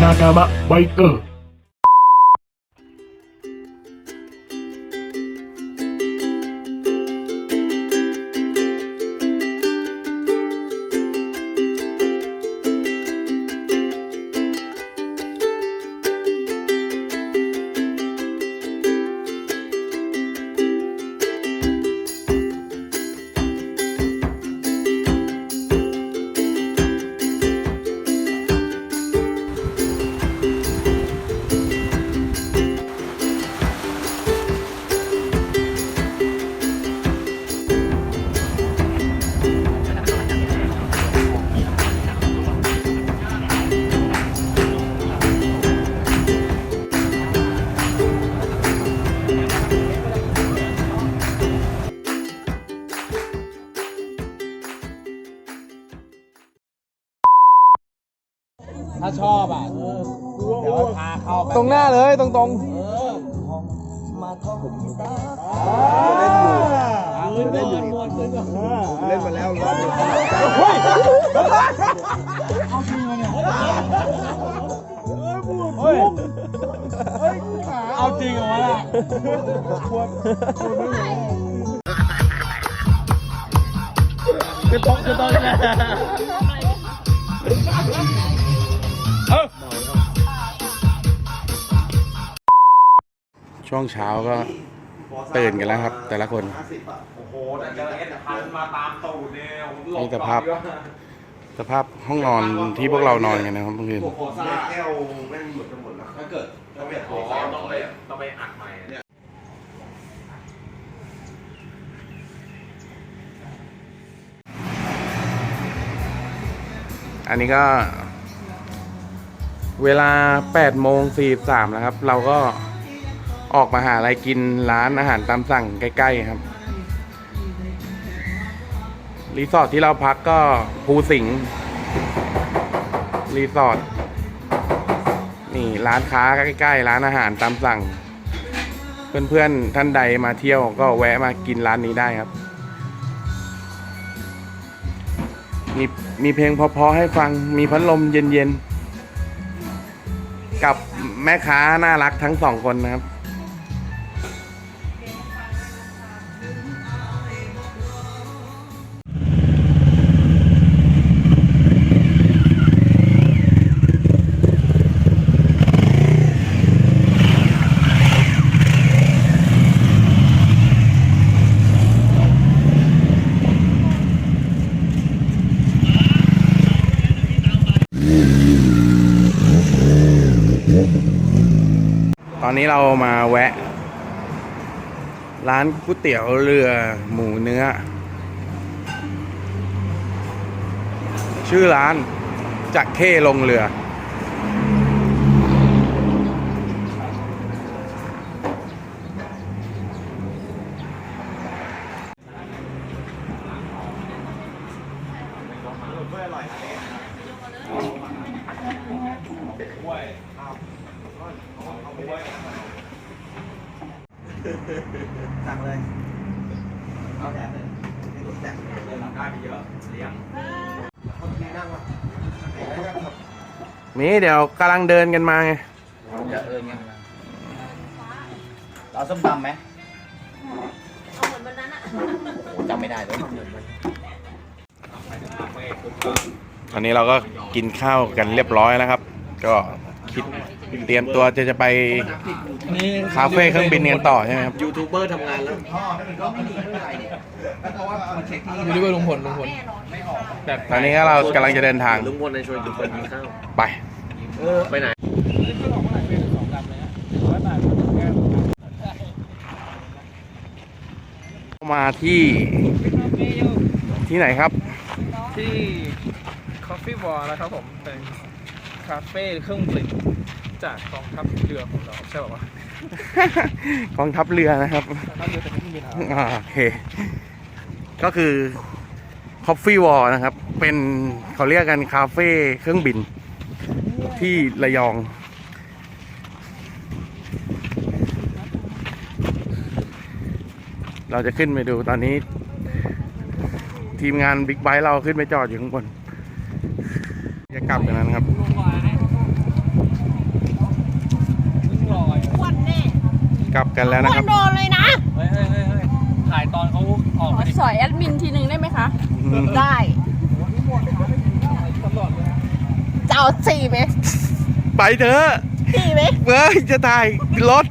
仲間バイク。าชอบอะเดี๋ยวพาเข้าไปตรงหน้าเลยตรงตรงเล่นอยู่เล่นอยู่เล่นมาแล้วรอบนึงเอาจริงเหรอวะล่ะ ช่วงเช้าก็ตื่นกันแล้วครับ แต่ละคนโอ้โหแต่เจอเอสพันมาตามตูดเนี่ยนี่สภาพสภาพห้องนอนที่พวกเรานอนกันนะครับเมื่อคืนแก้วแม่งหมดกันหมดแล้วถ้าเกิดถ้าเกิดอ๋อต้องไปต้องไปอัดใหม่เนี่ยอันนี้ก็ เวลา8โมง43แล้วครับ เราก็ออกมาหาอะไรกินร้านอาหารตามสั่งใกล้ๆครับ รีสอร์ทที่เราพักก็ภูสิงห์รีสอร์ทนี่ร้านค้าใกล้ๆร้านอาหารตามสั่ง เพื่อนๆท่านใดมาเที่ยวก็แวะมากินร้านนี้ได้ครับ มีมีเพลงเพราะๆให้ฟังมีพัดลมเย็นๆ กับแม่ค้าน่ารักทั้งสองคนนะครับ ตอนนี้เรามาแวะ ร้านก๋วยเตี๋ยวเรือหมูเนื้อ ชื่อร้านจักเข้ลงเรือ สั่งเลยเอาแถมเลยแถมเลยได้ไปเยอะเลี้ยงคนที่นั่งวะนี่เดี๋ยวกำลังเดินกันมาไงจะเอิญยังเอาส้มตำไหมเอาเหมือนวันนั้นอะโอ้จำไม่ได้เลยตอนนี้เราก็กินข้าวกันเรียบร้อยแล้วครับ ก็ คิดเตรียมตัวจะจะไปคาเฟ่เครื่องบินกันต่อใช่ไหมครับยูทูบเบอร์ทำงานแล้วพ่อก็ไม่ดีไม่เป็นไรเนี่ยเพราะว่ามันเช็คที่ยูทูบเบอร์ลุงพลลุงพลไม่ออกแบบตอนนี้ก็เรากำลังจะเดินทางลุงพลในชวนลุงพลกินข้าวไปไปไหนมาที่ที่ไหนครับ ที่ Coffee Wall นะครับผมเป็น คาเฟ่เครื่องดื่มจากกองทัพเรือของเราใช่ป่าวะกองทัพเรือนะครับทัพเรือแต่ไม่มีน้อ่าโอเค ก็คือ Coffee Wall นะครับ เป็นเขาเรียกกันคาเฟ่เครื่องบินที่ระยอง เราจะขึ้นไปดูตอนนี้ ทีมงานบิ๊กไบค์เราขึ้นไปจอดอยู่ข้างบน จะกลับอย่างนั้นครับกลับกันแล้วนะครับโดนเลยนะเฮ้ยเฮ้ยเฮ้ถ่ายตอนเขาออกขไปอดิสอยแอดมินทีหนึ่งได้ไหมคะ ได้จะเอาสี่ไหมไปเถอะสี่ไหมเฮ้ยจะตายรถ